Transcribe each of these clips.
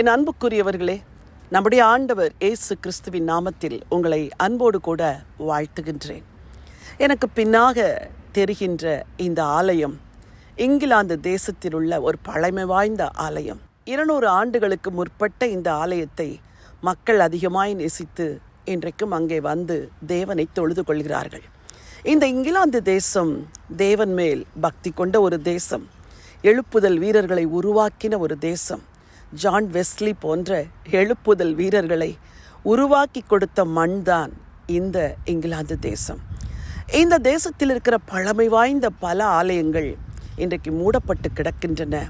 என் அன்புக்குரியவர்களே நம்முடைய ஆண்டவர் இயேசு கிறிஸ்துவின் நாமத்தில் உங்களை அன்போடு கூட வாழ்த்துகின்றேன். எனக்கு பின்னாக தெரிகின்ற இந்த ஆலயம் இங்கிலாந்து தேசத்தில் உள்ள ஒரு பழமை வாய்ந்த ஆலயம். இருநூறு ஆண்டுகளுக்கு முற்பட்ட இந்த ஆலயத்தை மக்கள் அதிகமாய் நேசித்து இன்றைக்கும் அங்கே வந்து தேவனை தொழுது கொள்கிறார்கள். இந்த இங்கிலாந்து தேசம் தேவன் மேல் பக்தி கொண்ட ஒரு தேசம். எழுப்புதல் வீரர்களை உருவாக்கின ஒரு தேசம். ஜான் வெஸ்லி போன்ற எழுப்புதல் வீரர்களை உருவாக்கி கொடுத்த மண்தான் இந்த இங்கிலாந்து தேசம். இந்த தேசத்தில் இருக்கிற பழமை வாய்ந்த பல ஆலயங்கள் இன்றைக்கு மூடப்பட்டு கிடக்கின்றன.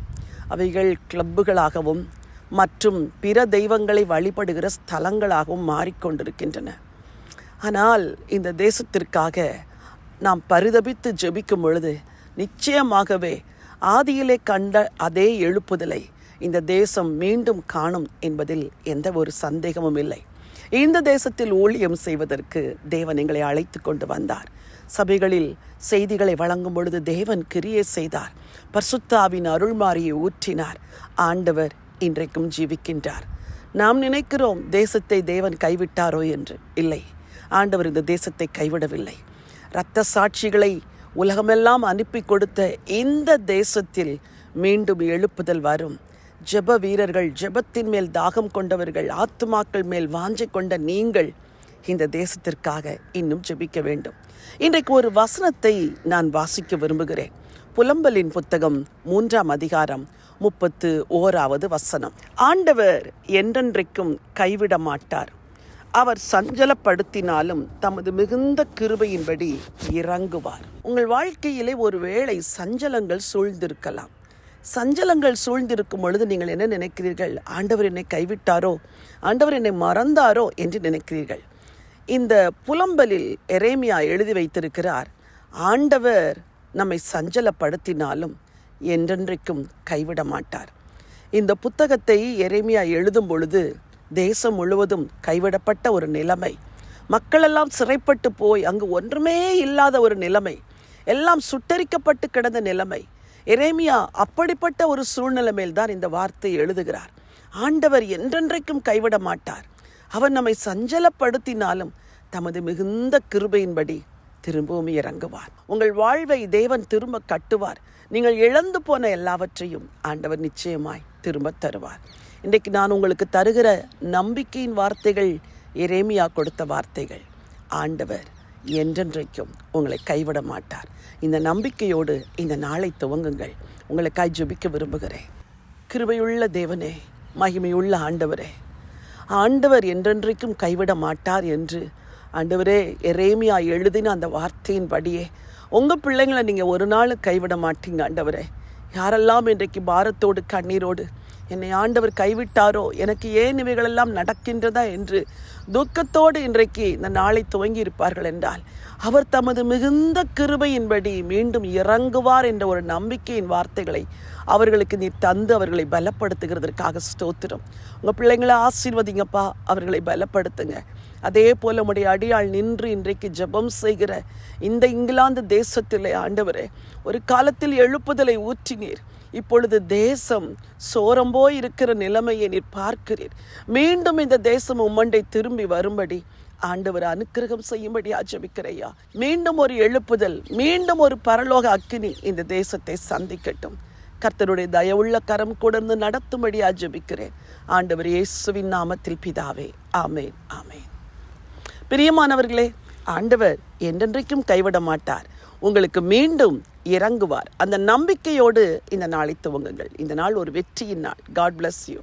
அவைகள் கிளப்புகளாகவும் மற்றும் பிற தெய்வங்களை வழிபடுகிற ஸ்தலங்களாகவும் மாறிக்கொண்டிருக்கின்றன. ஆனால் இந்த தேசத்திற்காக நாம் பரிதபித்து ஜெபிக்கும் பொழுது நிச்சயமாகவே ஆதியிலே கண்ட அதே எழுப்புதலை இந்த தேசம் மீண்டும் காணும் என்பதில் எந்த ஒரு சந்தேகமும் இல்லை. இந்த தேசத்தில் ஊழியம் செய்வதற்கு தேவன் எங்களை அழைத்து கொண்டு வந்தார். சபைகளில் செய்திகளை வழங்கும் பொழுது தேவன் கிரியை செய்தார். பர்சுத்தாவின் அருள்மாரியை ஊற்றினார். ஆண்டவர் இன்றைக்கும் ஜீவிக்கின்றார். நாம் நினைக்கிறோம் தேசத்தை தேவன் கைவிட்டாரோ என்று. இல்லை. ஆண்டவர் இந்த தேசத்தை கைவிடவில்லை. இரத்த சாட்சிகளை உலகமெல்லாம் அனுப்பி கொடுத்த இந்த தேசத்தில் மீண்டும் எழுப்புதல் வரும். ஜெப வீரர்கள் ஜெபத்தின் மேல் தாகம் கொண்டவர்கள் ஆத்துமாக்கள் மேல் வாஞ்சை கொண்ட நீங்கள் இந்த தேசத்திற்காக இன்னும் ஜெபிக்க வேண்டும். இன்றைக்கு ஒரு வசனத்தை நான் வாசிக்க விரும்புகிறேன். புலம்பலின் புத்தகம் மூன்றாம் அதிகாரம் முப்பத்து ஓராவது வசனம். ஆண்டவர் என்றென்றைக்கும் கைவிட மாட்டார். அவர் சஞ்சலப்படுத்தினாலும் தமது மிகுந்த கிருபையின்படி இறங்குவார். உங்கள் வாழ்க்கையிலே ஒருவேளை சஞ்சலங்கள் சூழ்ந்திருக்கலாம். சஞ்சலங்கள் சூழ்ந்திருக்கும் பொழுது நீங்கள் என்ன நினைக்கிறீர்கள்? ஆண்டவர் என்னை கைவிட்டாரோ? ஆண்டவர் என்னை மறந்தாரோ என்று நினைக்கிறீர்கள்? இந்த புலம்பலில் எரேமியா எழுதி வைத்திருக்கிறார் ஆண்டவர் நம்மை சஞ்சலப்படுத்தினாலும் என்றென்றைக்கும் கைவிட மாட்டார். இந்த புத்தகத்தை எரேமியா எழுதும் பொழுது தேசம் முழுவதும் கைவிடப்பட்ட ஒரு நிலைமை. மக்களெல்லாம் சிறைப்பட்டு போய் அங்கு ஒன்றுமே இல்லாத ஒரு நிலைமை. எல்லாம் சுட்டரிக்கப்பட்டு கிடந்த நிலைமை. எரேமியா அப்படிப்பட்ட ஒரு சூழ்நிலை மேல்தான் இந்த வார்த்தையை எழுதுகிறார். ஆண்டவர் என்றென்றைக்கும் கைவிட மாட்டார். அவர் நம்மை சஞ்சலப்படுத்தினாலும் தமது மிகுந்த கிருபையின்படி திரும்பவும் இறங்குவார். உங்கள் வாழ்வை தேவன் திரும்ப கட்டுவார். நீங்கள் இழந்து போன எல்லாவற்றையும் ஆண்டவர் நிச்சயமாய் திரும்ப தருவார். இன்றைக்கு நான் உங்களுக்கு தருகிற நம்பிக்கையின் வார்த்தைகள் எரேமியா கொடுத்த வார்த்தைகள். ஆண்டவர் என்றென்றைக்கும் உங்களை கைவிட மாட்டார். இந்த நம்பிக்கையோடு இந்த நாளை துவங்குங்கள். உங்களுக்காய் ஜெபிக்க விரும்புகிறேன். கிருபையுள்ள தேவனே மகிமையுள்ள ஆண்டவரே ஆண்டவர் என்றென்றைக்கும் கைவிட மாட்டார் என்று ஆண்டவரே எரேமியா எழுதின அந்த வார்த்தையின்படியே உங்கள் பிள்ளைங்களை நீங்கள் ஒரு நாள் கைவிட மாட்டீங்க ஆண்டவரே. யாரெல்லாம் இன்றைக்கு பாரத்தோடு கண்ணீரோடு என்னை ஆண்டவர் கைவிட்டாரோ? எனக்கு ஏன் இவைகளெல்லாம் நடக்கின்றதா என்று துக்கத்தோடு இன்றைக்கு இந்த நாளை துவங்கி இருப்பார்கள் என்றால் அவர் தமது மிகுந்த கிருபையின்படி மீண்டும் இறங்குவார் என்ற ஒரு நம்பிக்கையின் வார்த்தைகளை அவர்களுக்கு நீ தந்து அவர்களை பலப்படுத்துகிறதற்காக ஸ்தோத்திரம். உங்கள் பிள்ளைங்களை ஆசீர்வதிங்கப்பா அவர்களை பலப்படுத்துங்க. அதே போல உடைய அடியாள் நின்று இன்றைக்கு ஜெபம் செய்கிற இந்த இங்கிலாந்து தேசத்திலே ஆண்டவரே ஒரு காலத்தில் எழுப்புதலை ஊற்றினீர். இப்பொழுது தேசம் சோரம்போய் இருக்கிற நிலைமையை நீர் பார்க்கிறீர். மீண்டும் இந்த தேசம் உம்மண்டை திரும்பி வரும்படி ஆண்டவர் அனுக்கிரகம் செய்யும்படி ஆஜபிக்கிறையா மீண்டும் ஒரு எழுப்புதல் மீண்டும் ஒரு பரலோக அக்கினி இந்த தேசத்தை சந்திக்கட்டும். கர்த்தருடைய தயவுள்ள கரம் கொடர்ந்து நடத்தும்படி ஆஜபிக்கிறேன் ஆண்டவர் இயேசுவின் நாமத்தில் பிதாவே ஆமேன் ஆமேன். பிரியமானவர்களே ஆண்டவர் என்றென்றைக்கும் கைவிட மாட்டார் உங்களுக்கு மீண்டும் இறங்குவார். அந்த நம்பிக்கையோடு இந்த நாளை துவங்குங்கள். இந்த நாள் ஒரு வெற்றியின் நாள். God bless you